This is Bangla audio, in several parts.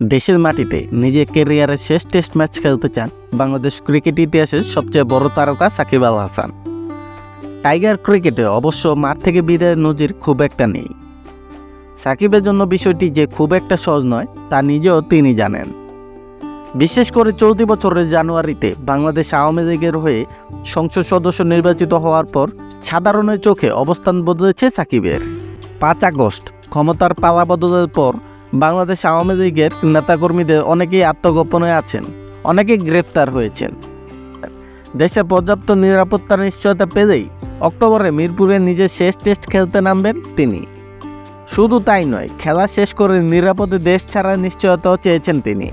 দেশের মাটিতে নিজের কেরিয়ারের শেষ টেস্ট ম্যাচ খেলতে চান বাংলাদেশ ক্রিকেট ইতিহাসের সবচেয়ে বড় তারকা সাকিব আল হাসান। টাইগার ক্রিকেটে অবশ্য মাঠ থেকে বিদায়ের নজির খুব একটা নেই। সাকিবের জন্য বিষয়টি যে খুব একটা সহজ নয়, তা নিজেও তিনি জানেন। বিশেষ করে চলতি বছরের জানুয়ারিতে বাংলাদেশ আওয়ামী লীগের হয়ে সংসদ সদস্য নির্বাচিত হওয়ার পর সাধারণের চোখে অবস্থান বদলেছে সাকিবের। পাঁচ আগস্ট ক্ষমতার পালা বদলের পর বাংলাদেশ আওয়ামী লীগের নেতাকর্মীদের অনেকেই আত্মগোপনে আছেন অনেকে গ্রেপ্তার হয়েছেন। দেশে পর্যাপ্ত নিরাপত্তার নিশ্চয়তা পেলেই অক্টোবরে মিরপুরে নিজের শেষ টেস্ট খেলতে নামবেন তিনি। শুধু তাই নয়, খেলা শেষ করে নিরাপদে দেশ ছাড়ার নিশ্চয়তাও চেয়েছেন তিনি।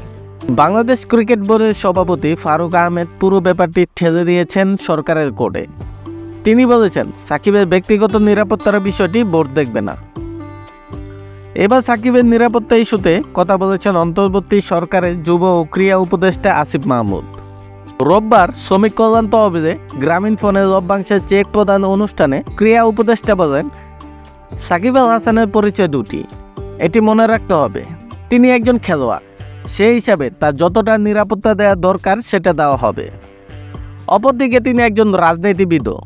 বাংলাদেশ ক্রিকেট বোর্ডের সভাপতি ফারুক আহমেদ পুরো ব্যাপারটি ঠেলে দিয়েছেন সরকারের কোর্টে। তিনি বলেছেন, সাকিবের ব্যক্তিগত নিরাপত্তার বিষয়টি বোর্ড দেখবে না। এবার সাকিবের নিরাপত্তা ইস্যুতে কথা বলেছেন অন্তর্বর্তী সরকারের যুব ও ক্রীড়া উপদেষ্টা আসিফ মাহমুদ। রোববার শ্রমিক কল্যাণ তহবিলে গ্রামীণ ফোনের লভ্যাংশের চেক প্রদান অনুষ্ঠানে ক্রীড়া উপদেষ্টা বলেন, সাকিব আল হাসানের পরিচয় দুটি, এটি মনে রাখতে হবে, তিনি একজন খেলোয়াড়, সেই হিসাবে তার যতটা নিরাপত্তা দেওয়া দরকার সেটা দেওয়া হবে। অপরদিকে তিনি একজন রাজনীতিবিদও,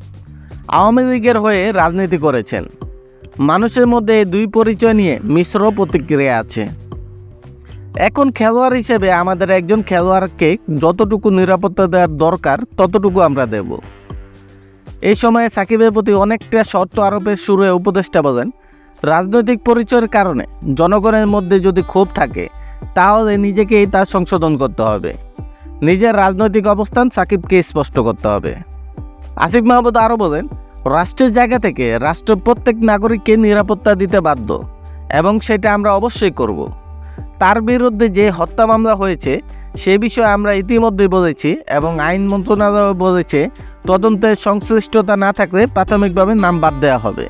আওয়ামী লীগের হয়ে রাজনীতি করেছেন। মানুষের মধ্যে দুই পরিচয় নিয়ে মিশ্র প্রতিক্রিয়া আছে। এখন খেলোয়াড় হিসেবে আমাদের একজন খেলোয়াড়কে যতটুকু নিরাপত্তা দেওয়ার দরকার, ততটুকু আমরা দেব। এই সময়ে সাকিবের প্রতি অনেকটা শর্ত আরোপের শুরু উপদেষ্টা বলেন, রাজনৈতিক পরিচয়ের কারণে জনগণের মধ্যে যদি ক্ষোভ থাকে, তাহলে নিজেকেই তার সংশোধন করতে হবে। নিজের রাজনৈতিক অবস্থান সাকিবকে স্পষ্ট করতে হবে। আসিফ মাহমুদ আরও বলেন রাষ্ট্রের জায়গা থেকে রাষ্ট্র প্রত্যেক নাগরিককে নিরাপত্তা দিতে বাধ্য, এবং সেটা আমরা অবশ্যই করব। তার বিরুদ্ধে যে হত্যা মামলা হয়েছে, সে বিষয়ে আমরা ইতিমধ্যে বলেছি এবং আইন মন্ত্রণালয় বলেছে তদন্তের সংশ্লিষ্টতা না থাকলে প্রাথমিকভাবে নাম বাদ দেওয়া হবে।